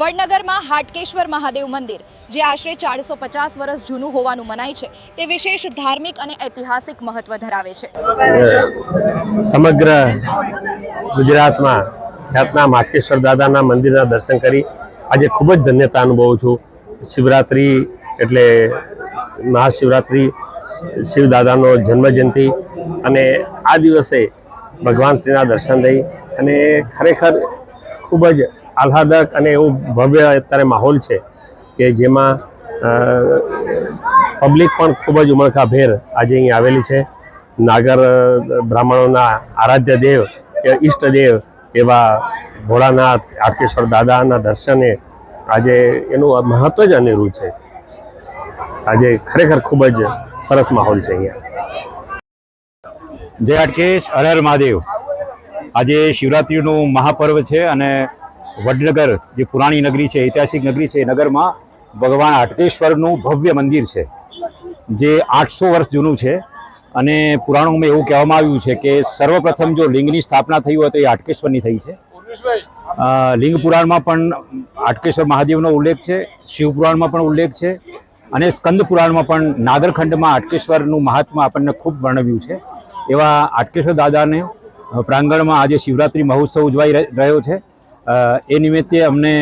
વડનગરમાં હાટકેશ્વર મહાદેવ મંદિર, જે આશરે ચારસો પચાસ વર્ષ જૂનું હોવાનું મનાય છે, તે વિશેષ ધાર્મિક અને ઐતિહાસિક મહત્વ ધરાવે છે. સમગ્ર ગુજરાતમાં ખ્યાતનામ હાટકેશ્વર દાદાના મંદિરના દર્શન કરી આજે ખૂબ જ ધન્યતા અનુભવું છું. શિવરાત્રિ એટલે મહાશિવરાત્રિ શિવદાદાનો જન્મજયંતિ અને આ દિવસે ભગવાન શ્રીના દર્શન થઈ અને ખરેખર ખૂબ જ આહ્લાદક અને એવું ભવ્ય અત્યારે માહોલ છે કે જેમાં પબ્લિક પણ ખૂબ જ ઉમળકાભેર આજે અહીં આવેલી છે. નાગર બ્રાહ્મણોના આરાધ્ય દેવ ઈષ્ટદેવ એવા ભોળાનાથ આટકેશ્વર દાદાના દર્શને આજે એનું મહત્વ જ અનેરું છે. આજે ખરેખર ખૂબ જ સરસ માહોલ છે અહીંયા. જય આટકેશ હર હર મહાદેવ. આજે શિવરાત્રિનું મહાપર્વ છે અને વડનગર જે પુરાણી નગરી છે ઐતિહાસિક નગરી છે એ નગરમાં ભગવાન હાટકેશ્વરનું ભવ્ય મંદિર છે જે આઠસો વર્ષ જૂનું છે. અને પુરાણોમાં એવું કહેવામાં આવ્યું છે કે સર્વપ્રથમ જો લિંગની સ્થાપના થઈ હોય તો એ હાટકેશ્વરની થઈ છે. લિંગ પુરાણમાં પણ હાટકેશ્વર મહાદેવનો ઉલ્લેખ છે શિવપુરાણમાં પણ ઉલ્લેખ છે અને સ્કંદ પુરાણમાં પણ નાગરખંડમાં હાટકેશ્વરનું મહાત્મા આપણને ખૂબ વર્ણવ્યું છે. એવા હાટકેશ્વર દાદાને પ્રાંગણમાં આજે શિવરાત્રિ મહોત્સવ ઉજવાઈ રહ- રહ્યો છે. એ નિમિત્તે અમને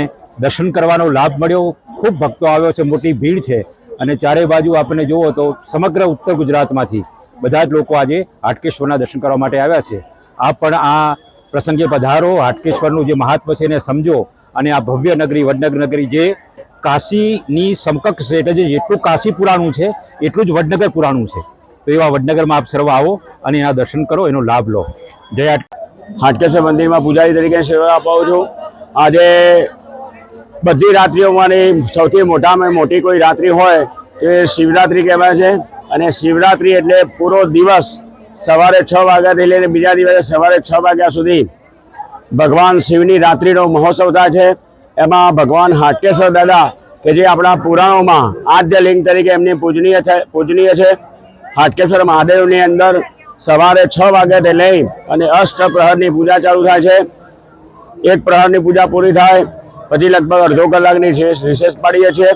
દર્શન કરવાનો લાભ મળ્યો. ખૂબ ભક્તો આવ્યો છે, મોટી ભીડ છે. અને ચારે બાજુ આપણને જુઓ તો સમગ્ર ઉત્તર ગુજરાતમાંથી બધા જ લોકો આજે હાટકેશ્વરના દર્શન કરવા માટે આવ્યા છે. આપ પણ આ પ્રસંગે પધારો. હાટકેશ્વરનું જે મહાત્મ છે એને સમજો અને આ ભવ્ય નગરી, વડનગર નગરી જે કાશીની સમકક્ષ એટલે જે જેટલું કાશી પુરાણું છે, એટલું જ વડનગર પુરાણું છે. તો એવા વડનગરમાં આપ સર્વ આવો અને આ દર્શન કરો, એનો લાભ લો. જય હાટકેશ્વર મંદિરમાં પૂજારી તરીકે સેવા અપાવું છું. આજે બધી રાત્રિઓમાંની સૌથી મોટામાં મોટી કોઈ રાત્રિ હોય તે શિવરાત્રિ કહેવાય છે. અને શિવરાત્રિ એટલે પૂરો દિવસ સવારે છ વાગ્યાથી લઈને બીજા દિવસે સવારે છ વાગ્યા સુધી ભગવાન શિવની રાત્રિનો મહોત્સવ થાય છે. એમાં ભગવાન હાટકેશ્વર દાદા, કે જે આપણા પુરાણોમાં આદ્ય લિંગ તરીકે એમની પૂજનીય છે પૂજનીય છે, હાટકેશ્વર મહાદેવની અંદર સવારે છ વાગ્યાથી લઈ અને અષ્ટ પ્રહરની પૂજા ચાલુ થાય છે. એક પ્રહરની પૂજા પૂરી થાય, પછી લગભગ અડધો કલાકની રિસેસ પાડીએ છીએ.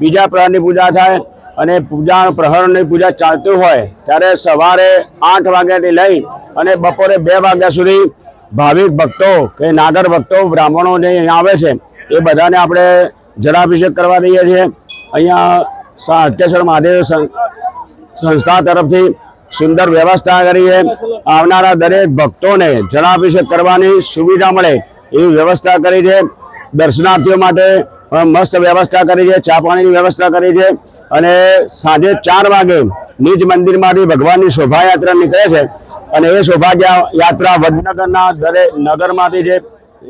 બીજા પ્રહરની પૂજા થાય અને પૂજા પ્રહરની પૂજા ચાલતી હોય ત્યારે સવારે આઠ વાગ્યાથી લઈ અને બપોરે બે વાગ્યા સુધી ભાવિક ભક્તો કે નાગર ભક્તો, બ્રાહ્મણો જે અહીંયા આવે છે, એ બધાને આપણે જળાભિષેક કરવા દઈએ છીએ. અહીંયા સા- મહાદેવ સંસ્થા તરફથી સુંદર વ્યવસ્થા કરી છે. આવનારા દરેક ભક્તોને જળાભિષેક કરવાની સુવિધા મળે એવી વ્યવસ્થા કરી છે. દર્શનાર્થીઓ માટે મસ્ત વ્યવસ્થા કરી છે. ચા પાણીની વ્યવસ્થા કરી છે. અને સાંજે ચાર વાગે નિજ મંદિરમાંથી ભગવાનની શોભાયાત્રા નીકળે છે. અને એ શોભાયાત્રા વડનગરના દરેક નગરમાંથી જે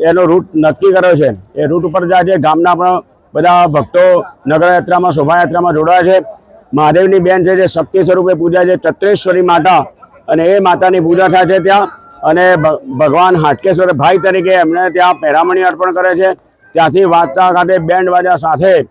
એનો રૂટ નક્કી કર્યો છે, એ રૂટ ઉપર જાય છે. ગામના પણ બધા ભક્તો નગરયાત્રામાં, શોભાયાત્રામાં જોડાયા છે. મહાદેવની બેન છે જે શક્તિ સ્વરૂપે પૂજા છે ચત્રેશ્વરી માતા. અને એ માતાની પૂજા થાય છે ત્યાં. અને ભગવાન હાટકેશ્વર ભાઈ તરીકે એમને ત્યાં પહેરામણી અર્પણ કરે છે. ત્યાંથી વાંચતા ખાતે બેન્ડ વાજા સાથે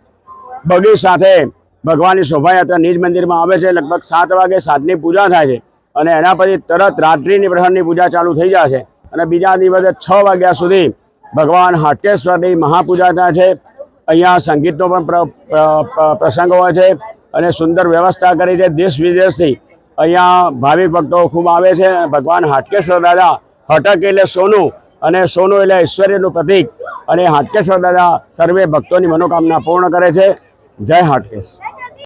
બગી સાથે ભગવાનની શોભાયાત્રા નિજ મંદિરમાં આવે છે. લગભગ સાત વાગે સાતની પૂજા થાય છે. અને એના પછી તરત રાત્રિની પ્રહરની પૂજા ચાલુ થઈ જાય છે. અને બીજા દિવસે છ વાગ્યા સુધી ભગવાન હાટકેશ્વરની મહાપૂજા થાય છે. અહીંયા સંગીતનો પણ પ્ર- પ્ર- પ્ર- પ્રસંગ હોય છે. અને સુંદર વ્યવસ્થા કરી છે દેશ વિદેશથી. અહીંયા ભાવિક ભક્તો ખૂબ આવે છે. ભગવાન હાટકેશ્વર દાદા હટક એટલે સોનું અને સોનું એટલે ઐશ્વર્યનું પ્રતીક. અને હાટકેશ્વર દાદા સર્વે ભક્તોની મનોકામના પૂર્ણ કરે છે. જય હાટકેશ.